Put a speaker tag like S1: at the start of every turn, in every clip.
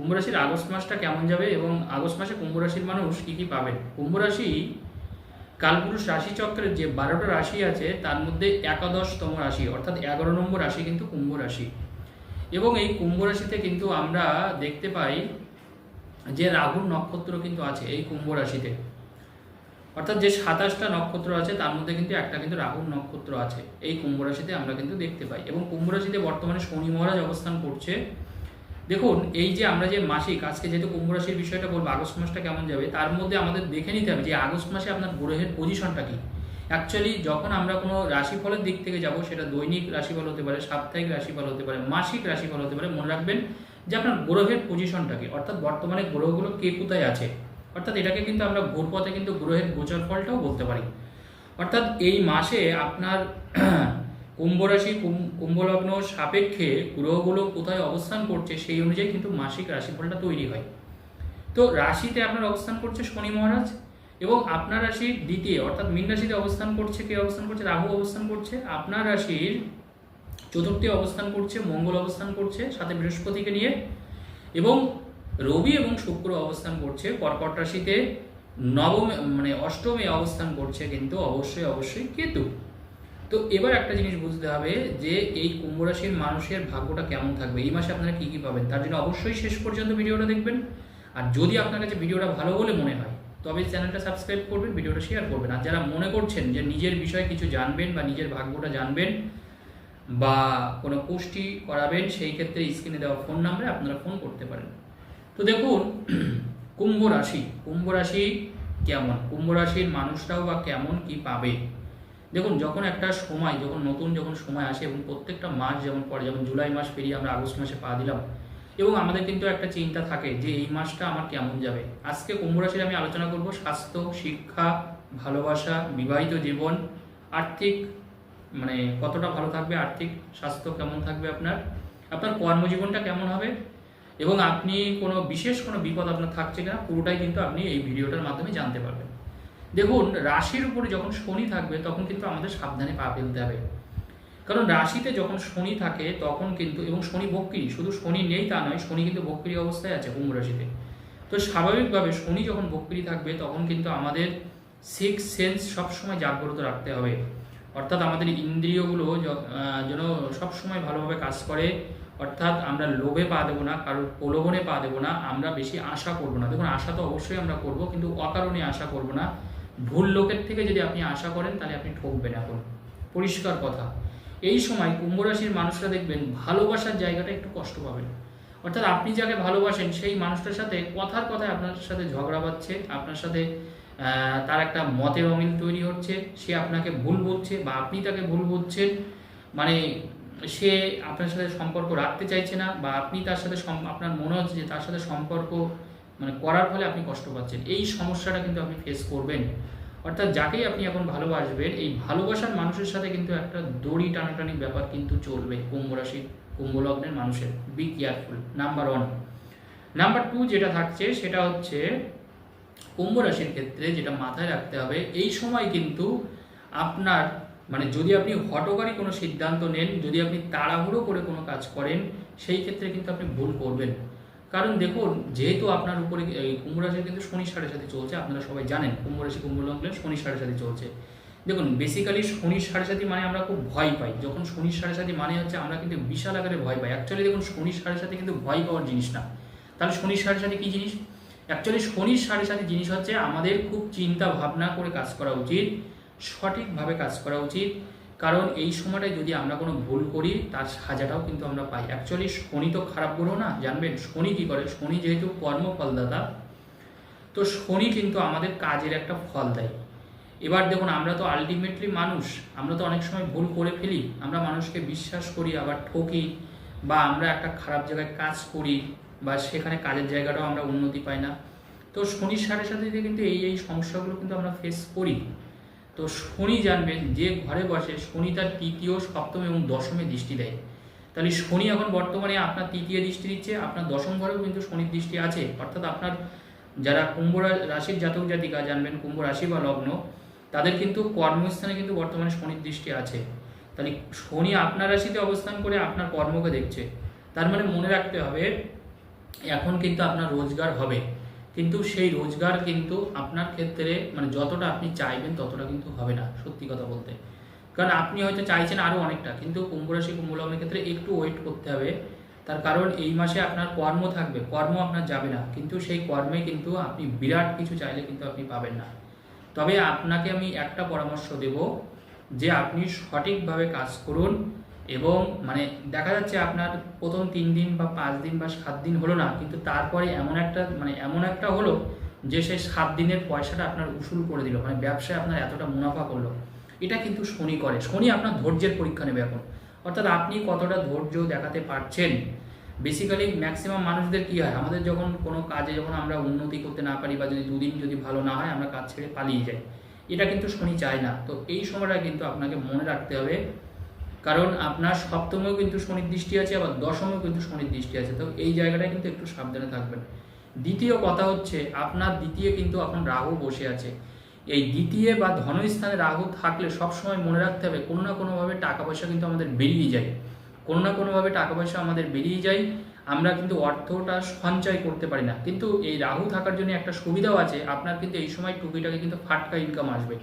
S1: কুম্ভ রাশির আগস্ট মাসটা কেমন যাবে এবং আগস্ট মাসে কুম্ভ রাশির মানুষ কী কী পাবেন? কুম্ভ রাশি কালপুরুষ রাশি চক্রের যে বারোটা রাশি আছে, তার মধ্যে একাদশতম রাশি, অর্থাৎ এগারো নম্বর রাশি কিন্তু কুম্ভ রাশি। এবং এই কুম্ভ রাশিতে কিন্তু আমরা দেখতে পাই যে রাহুর নক্ষত্র কিন্তু আছে এই কুম্ভ রাশিতে। অর্থাৎ যে সাতাশটা নক্ষত্র আছে, তার মধ্যে কিন্তু একটা কিন্তু রাহুর নক্ষত্র আছে। এই কুম্ভ রাশিতে আমরা কিন্তু দেখতে পাই। এবং কুম্ভ রাশিতে বর্তমানে শনি মহারাজ অবস্থান করছে। দেখুন, এই যে আমরা যে মাসিক, আজকে যেহেতু কুম্ভ রাশির বিষয়টা বলব, আগস্ট মাসটা কেমন যাবে, তার মধ্যে আমাদের দেখে নিতে হবে যে আগস্ট মাসে আপনার গ্রহের পজিশনটা কি। অ্যাকচুয়ালি যখন আমরা কোনো রাশিফলের দিক থেকে যাব, সেটা দৈনিক রাশিফল হতে পারে, সাপ্তাহিক রাশিফল হতে পারে, মাসিক রাশিফল হতে পারে, মনে রাখবেন যে আপনার গ্রহের পজিশনটা কি। অর্থাৎ বর্তমানে গ্রহগুলো কে কোথায় আছে। অর্থাৎ এটাকে কিন্তু আমরা ঘুরপথে কিন্তু গ্রহের গোচর ফলটাও বলতে পারি। অর্থাৎ এই মাসে আপনার কুম্ভ রাশি, কুম- কুম্ভ লগ্ন সাপেক্ষে গ্রহগুলো কোথায় অবস্থান করছে সেই অনুযায়ী কিন্তু মাসিক রাশিফলটা তৈরি হয়। তো রাশিতে আপনার অবস্থান করছে শনি মহারাজ এবং আপনার রাশির দ্বিতীয় অর্থাৎ মীন রাশিতে অবস্থান করছে কে অবস্থান করছে? রাহু অবস্থান করছে। আপনার রাশির চতুর্থে অবস্থান করছে, মঙ্গল অবস্থান করছে, সাথে বৃহস্পতিকে নিয়ে এবং রবি এবং শুক্র অবস্থান করছে। কর্কট রাশিতে নবমে মানে অষ্টমে অবস্থান করছে কিন্তু অবশ্যই অবশ্যই কেতু। তো এবার একটা জিনিস বুঝতে হবে যে এই কুম্ভ রাশির মানুষের ভাগ্যটা কেমন থাকবে? এই মাসে আপনারা কি কি পাবেন? তার জন্য অবশ্যই শেষ পর্যন্ত ভিডিওটা দেখবেন। আর যদি আপনার কাছে ভিডিওটা ভালো বলে মনে হয়, তবে চ্যানেলটা সাবস্ক্রাইব করবেন, ভিডিওটা শেয়ার করবেন। আর যারা মনে করছেন যে নিজের বিষয়ে কিছু জানবেন বা নিজের ভাগ্যটা জানবেন বা কোনো পুষ্টি করাবেন, সেই ক্ষেত্রে স্ক্রিনে দেওয়া ফোন নাম্বারে আপনারা ফোন করতে পারেন। তো দেখুন, কুম্ভ রাশি কুম্ভ রাশি কেমন? কুম্ভ রাশির মানুষরাও বা কেমন কি পাবে? দেখুন, যখন একটা সময়, যখন নতুন যখন সময় আসে এবং প্রত্যেকটা মাস যেমন পরে যেমন জুলাই মাস পেরিয়ে আমরা আগস্ট মাসে পা দিলাম, এবং আমাদের কিন্তু একটা চিন্তা থাকে যে এই মাসটা আমার কেমন যাবে? আজকে কুম্ভ রাশির আমি আলোচনা করব স্বাস্থ্য, শিক্ষা, ভালোবাসা, বিবাহিত জীবন, আর্থিক মানে কতটা ভালো থাকবে, আর্থিক স্বাস্থ্য কেমন থাকবে আপনার আপনার কর্মজীবনটা কেমন হবে, এবং আপনি কোনো বিশেষ কোনো বিপদ আপনার থাকছে কিনা, পুরোটাই কিন্তু আপনি এই ভিডিওটার মাধ্যমে জানতে পারবেন। দেখুন, রাশির উপরে যখন শনি থাকবে, তখন কিন্তু আমাদের সাবধানে পা ফেলতে হবে। কারণ রাশিতে যখন শনি থাকে, তখন কিন্তু, এবং শনি বক্রি শুধু শনি নেই তা নয়, শনি কিন্তু বক্রি অবস্থায় আছে কুম্ভ রাশিতে। তো স্বাভাবিকভাবে শনি যখন বক্রি থাকবে, তখন কিন্তু আমাদের সিক্স সেন্স সবসময় জাগ্রত রাখতে হবে। অর্থাৎ আমাদের ইন্দ্রিয়গুলো যেন সবসময় ভালোভাবে কাজ করে। অর্থাৎ আমরা লোভে পা দেবো না, কারোর প্রলোভনে পা দেবো না, আমরা বেশি আশা করব না। দেখুন, আশা তো অবশ্যই আমরা করব, কিন্তু অকারণে আশা করব না। ভুল লোকের থেকে যদি আপনি আশা করেন, তাহলে আপনি ঠকবেন এখন। পরিষ্কার কথা। এই সময় কুম্ভ রাশির মানুষরা দেখবেন ভালোবাসার জায়গাটা একটু কষ্ট পাবেন। অর্থাৎ আপনি যাকে ভালোবাসেন, সেই মানুষটার সাথে কথার কথায় আপনার সাথে ঝগড়া বাচ্ছে আপনার সাথে তার একটা মতের অমিল তৈরি হচ্ছে, সে আপনাকে ভুল বলছে বা আপনি তাকে ভুল বলছেন মানে সে আপনার সাথে সম্পর্ক রাখতে চাইছে না বা আপনি তার সাথে আপনার মনে হচ্ছে যে তার সাথে সম্পর্ক মানে করার ফলে আপনি কষ্ট পাচ্ছেন। এই সমস্যাটা কিন্তু আপনি ফেস করবেন। অর্থাৎ যাকেই আপনি এখন ভালোবাসবেন, এই ভালোবাসার মানুষের সাথে কিন্তু একটা দড়ি টানাটানি ব্যাপার কিন্তু চলবে কুম্ভ রাশি, কুম্ভ মানুষের। Be careful number one number two যেটা থাকছে, সেটা হচ্ছে কুম্ভ রাশির ক্ষেত্রে যেটা মাথায় রাখতে হবে, এই সময় কিন্তু আপনার মানে যদি আপনি হটকারী কোনো সিদ্ধান্ত নেন, যদি আপনি তাড়াহুড়ো করে কোনো কাজ করেন, সেই ক্ষেত্রে কিন্তু আপনি ভুল করবেন। কারণ দেখুন, যেহেতু আপনার উপরে এই কুম্ভ রাশির কিন্তু শনি সাড়ে সাথে চলছে, আপনারা সবাই জানেন কুম্ভ রাশি, কুম্ভ লগ্নের শনি সাড়ে সাথে চলছে। দেখুন বেসিক্যালি শনি সাড়ে সাথে মানে আমরা খুব ভয় পাই। যখন শনি সাড়ে সাথে মানে হচ্ছে আমরা কিন্তু বিশাল আকারে ভয় পাই। অ্যাকচুয়ালি দেখুন, শনি সাড়ে সাথে কিন্তু ভয় পাওয়ার জিনিস না। তাহলে শনি সাড়ে সাথে কী জিনিস? অ্যাকচুয়ালি শনির সাড়ে সাথে জিনিস হচ্ছে আমাদের খুব চিন্তা ভাবনা করে কাজ করা উচিত, সঠিকভাবে কাজ করা উচিত। কারণ এই সময়টায় যদি আমরা কোনো ভুল করি, তার সাজাটাও কিন্তু আমরা পাই। অ্যাকচুয়ালি শনি তো খারাপ গ্রহ না, জানবেন? শনি কী করে? শনি যেহেতু কর্মফলদাতা, তো শনি কিন্তু আমাদের কাজের একটা ফল দেয়। এবার দেখুন, আমরা তো আলটিমেটলি মানুষ, আমরা তো অনেক সময় ভুল করে ফেলি। আমরা মানুষকে বিশ্বাস করি, আবার ঠকি, বা আমরা একটা খারাপ জায়গায় কাজ করি, বা সেখানে কাজের জায়গাটাও আমরা উন্নতি পাই না। তো শনির সাথে সাথে কিন্তু এই এই সমস্যাগুলো কিন্তু আমরা ফেস করি। তো শনি জানবেন যে ঘরে বসে শনি তার তৃতীয়, সপ্তম এবং দশমে দৃষ্টি দেয়। তাহলে শনি এখন বর্তমানে আপনার তৃতীয় দৃষ্টি দিচ্ছে আপনার দশম ঘরেও কিন্তু শনির দৃষ্টি আছে। অর্থাৎ আপনার যারা কুম্ভ রাশির জাতক জাতিকা জানবেন, কুম্ভ রাশি বা লগ্ন, তাদের কিন্তু কর্মস্থানে কিন্তু বর্তমানে শনির দৃষ্টি আছে। তাহলে শনি আপনার রাশিতে অবস্থান করে আপনার কর্মকে দেখছে। তার মানে মনে রাখতে হবে, এখন কিন্তু আপনার রোজগার হবে। কিন্তু সেই রোজগার কিন্তু আপনার ক্ষেত্রে মানে যতটা আপনি চাইবেন ততটা কিন্তু হবে না, সত্যি কথা বলতে। কারণ আপনি হয়তো চাইছেন আরও অনেকটা, কিন্তু কুম্ভ রাশি, কুম্ভ লগ্নের ক্ষেত্রে একটু ওয়েট করতে হবে। তার কারণ এই মাসে আপনার কর্ম থাকবে, কর্ম আপনার যাবে না, কিন্তু সেই কর্মে কিন্তু আপনি বিরাট কিছু চাইলে কিন্তু আপনি পাবেন না। তবে আপনাকে আমি একটা পরামর্শ দেব যে আপনি সঠিকভাবে কাজ করুন এবং মানে দেখা যাচ্ছে আপনার প্রথম তিন দিন বা পাঁচ দিন বা সাত দিন হলো না, কিন্তু তারপরে এমন একটা মানে এমন একটা হলো যে সেই সাত দিনের পয়সাটা আপনার উসুল করে দিল মানে ব্যবসায় আপনার এতটা মুনাফা করল। এটা কিন্তু শনি করে। শনি আপনার ধৈর্যের পরীক্ষা নেবে এখন। অর্থাৎ আপনি কতটা ধৈর্য দেখাতে পারছেন? বেসিক্যালি ম্যাক্সিমাম মানুষদের কি হয়? আমাদের যখন কোনো কাজে যখন আমরা উন্নতি করতে না পারি বা যদি দুদিন যদি ভালো না হয়, আমরা কাজ ছেড়ে পালিয়ে যাই। এটা কিন্তু শনি চায় না। তো এই সময়টা কিন্তু আপনাকে মনে রাখতে হবে কারণ আপনার সপ্তমেও কিন্তু শনির দৃষ্টি আছে, আবার দশমেও কিন্তু শনির দৃষ্টি আছে। তো এই জায়গাটায় কিন্তু একটু সাবধানে থাকবেন। দ্বিতীয় কথা হচ্ছে, আপনার দ্বিতীয় কিন্তু এখন রাহু বসে আছে। এই দ্বিতীয় বা ধনস্থানে রাহু থাকলে সবসময় মনে রাখতে হবে, কোনো না কোনোভাবে টাকা পয়সা কিন্তু আমাদের বেরিয়ে যায়। কোনো না কোনোভাবে টাকা পয়সা আমাদের বেরিয়ে যায়, আমরা কিন্তু অর্থটা সঞ্চয় করতে পারি না। কিন্তু এই রাহু থাকার জন্য একটা সুবিধাও আছে, আপনার কিন্তু এই সময় টুকিটাকে কিন্তু ফাটকা ইনকাম আসবে।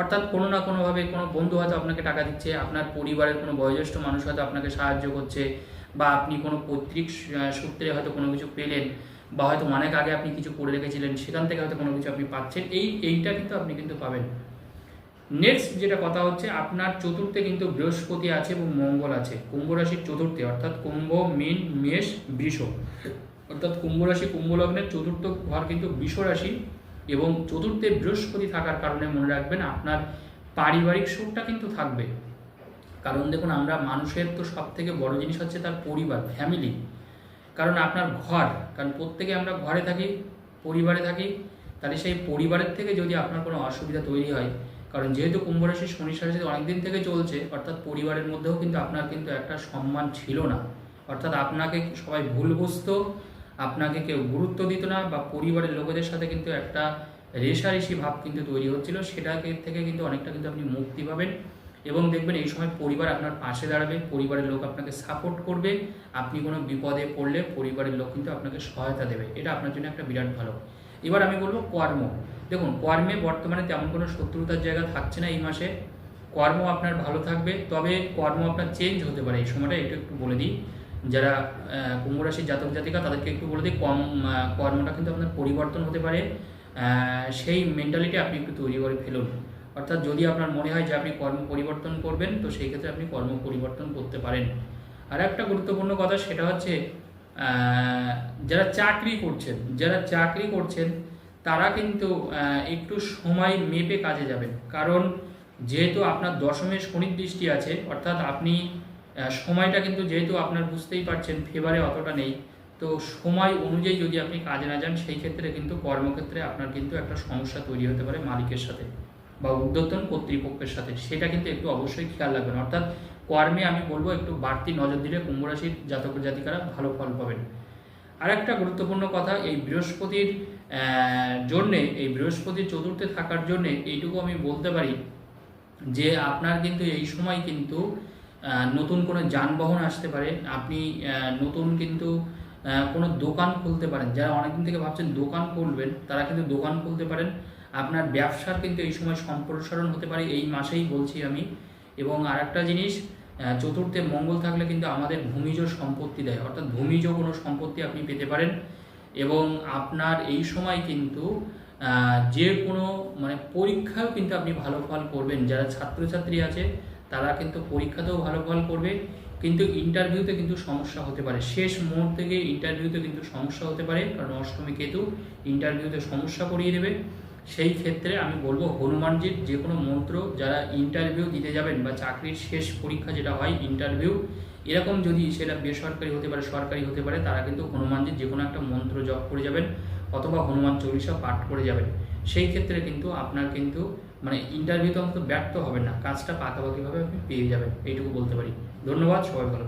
S1: অর্থাৎ কোনো না কোনোভাবে কোনো বন্ধু হয়তো আপনাকে টাকা দিচ্ছে, আপনার পরিবারের কোনো বয়োজ্যেষ্ঠ মানুষ হয়তো আপনাকে সাহায্য করছে, বা আপনি কোনো পৈতৃক সূত্রে হয়তো কোনো কিছু পেলেন, বা হয়তো অনেক আগে আপনি কিছু করে রেখেছিলেন, সেখান থেকে হয়তো কোনো কিছু আপনি পাচ্ছেন, এই, এইটা কিন্তু আপনি কিন্তু পাবেন। নেক্সট যেটা কথা হচ্ছে, আপনার চতুর্থে কিন্তু বৃহস্পতি আছে এবং মঙ্গল আছে। কুম্ভ রাশির চতুর্থে, অর্থাৎ কুম্ভ, মীন, মেষ, বৃষ। অর্থাৎ কুম্ভ রাশি, কুম্ভ লগ্নের চতুর্থ ঘর কিন্তু বৃষ রাশি। এবং চতুর্থে বৃহস্পতি থাকার কারণে মনে রাখবেন আপনার পারিবারিক সুখটা কিন্তু থাকবে। কারণ দেখুন, আমরা মানুষের তো সব থেকে বড় জিনিস হচ্ছে তার পরিবার ফ্যামিলি কারণ আপনার ঘর, কারণ প্রত্যেকে আমরা ঘরে থাকি, পরিবারে থাকি, তাহলে সেই পরিবারের থেকে যদি আপনার কোনো অসুবিধা তৈরি হয়, কারণ যেহেতু কুম্ভ রাশি, শনি সাথে অনেকদিন থেকে চলছে, অর্থাৎ পরিবারের মধ্যেও কিন্তু আপনার কিন্তু একটা সম্মান ছিল না। অর্থাৎ আপনাকে সবাই ভুল বুঝতো আপনাকে কেউ গুরুত্ব দিত না বা পরিবারের লোকেদের সাথে কিন্তু একটা রেশারেশি ভাব কিন্তু তৈরি হচ্ছিল সেটাকে থেকে কিন্তু অনেকটা কিন্তু আপনি মুক্তি পাবেন। এবং দেখবেন এই সময় পরিবার আপনার পাশে দাঁড়াবে, পরিবারের লোক আপনাকে সাপোর্ট করবে, আপনি কোনো বিপদে পড়লে পরিবারের লোক কিন্তু আপনাকে সহায়তা দেবে। এটা আপনার জন্য একটা বিরাট ভালো। এবার আমি বলব কর্ম। দেখুন, কর্মে বর্তমানে তেমন কোনো শত্রুতার জায়গা থাকছে না এই মাসে। কর্ম আপনার ভালো থাকবে, তবে কর্ম আপনার চেঞ্জ হতে পারে। এই সময়টা একটু একটু বলে দিই। যারা কুম্ভ রাশির জাতক জাতিকা, তাদেরকে একটু বলে দিই, কম কর্মটা কিন্তু আপনার পরিবর্তন হতে পারে। সেই মেন্টালিটি আপনি একটু তৈরি করে ফেলুন। অর্থাৎ যদি আপনার মনে হয় যে আপনি কর্ম পরিবর্তন করবেন, তো সেই ক্ষেত্রে আপনি কর্ম পরিবর্তন করতে পারেন। আর একটা গুরুত্বপূর্ণ কথা, সেটা হচ্ছে যারা চাকরি করছেন, যারা চাকরি করছেন, তারা কিন্তু একটু সময় মেপে কাজে যাবেন। কারণ, যেহেতু আপনার দশমের শনির দৃষ্টি আছে, অর্থাৎ আপনি সময়টা কিন্তু যেহেতু আপনার বুঝতেই পারছেন ফেভারে অতটা নেই, তো সময় অনুযায়ী যদি আপনি কাজে না যান, সেই ক্ষেত্রে কিন্তু কর্মক্ষেত্রে আপনার কিন্তু একটা সমস্যা তৈরি হতে পারে মালিকের সাথে বা উদ্যোতন কর্তৃপক্ষের সাথে। সেটা কিন্তু একটু অবশ্যই খেয়াল রাখবেন। অর্থাৎ কর্মে আমি বলব একটু বাড়তি নজর দিলে কুম্ভ রাশির জাতক জাতিকারা ভালো ফল পাবেন। আর একটা গুরুত্বপূর্ণ কথা, এই বৃহস্পতির জন্যে, এই বৃহস্পতির চতুর্থে থাকার জন্যে এইটুকু আমি বলতে পারি যে আপনার কিন্তু এই সময় কিন্তু নতুন কোনো যানবাহন আসতে পারে, আপনি নতুন কিন্তু কোনো দোকান খুলতে পারেন। যারা অনেকদিন থেকে ভাবছেন দোকান খুলবেন, তারা কিন্তু দোকান খুলতে পারেন। আপনার ব্যবসার কিন্তু এই সময় সম্প্রসারণ হতে পারে, এই মাসেই বলছি আমি। এবং আর একটা জিনিস চতুর্থে মঙ্গল থাকলে কিন্তু আমাদের ভূমিজ সম্পত্তি দেয়। অর্থাৎ ভূমিজ কোনো সম্পত্তি আপনি পেতে পারেন। এবং আপনার এই সময় কিন্তু যে কোনো মানে পরীক্ষাও কিন্তু আপনি ভালো ফল করবেন। যারা ছাত্রছাত্রী আছে তারা কিন্তু পরীক্ষাতেও ভালো ফল করবে, কিন্তু ইন্টারভিউতে কিন্তু সমস্যা হতে পারে। শেষ মুহূর্তে গিয়ে ইন্টারভিউতে কিন্তু সমস্যা হতে পারে, কারণ অষ্টমী কেতু ইন্টারভিউতে সমস্যা করিয়ে দেবে। সেই ক্ষেত্রে আমি বলব, হনুমানজির যে কোনো মন্ত্র যারা ইন্টারভিউ দিতে যাবেন বা চাকরির শেষ পরীক্ষা যেটা হয় ইন্টারভিউ এরকম যদি সেটা বেসরকারি হতে পারে, সরকারি হতে পারে, তারা কিন্তু হনুমানজির যে কোনো একটা মন্ত্র জপ করে যাবেন, অথবা হনুমান চল্লিশা পাঠ করে যাবেন। সেই ক্ষেত্রে কিন্তু আপনার কিন্তু মানে ইন্টারভিউতে অন্তত ব্যর্থ হবে না। কাজটা পাকাপাকিভাবে আপনি পেয়ে যাবেন, এইটুকু বলতে পারি। ধন্যবাদ, সবাই ভালো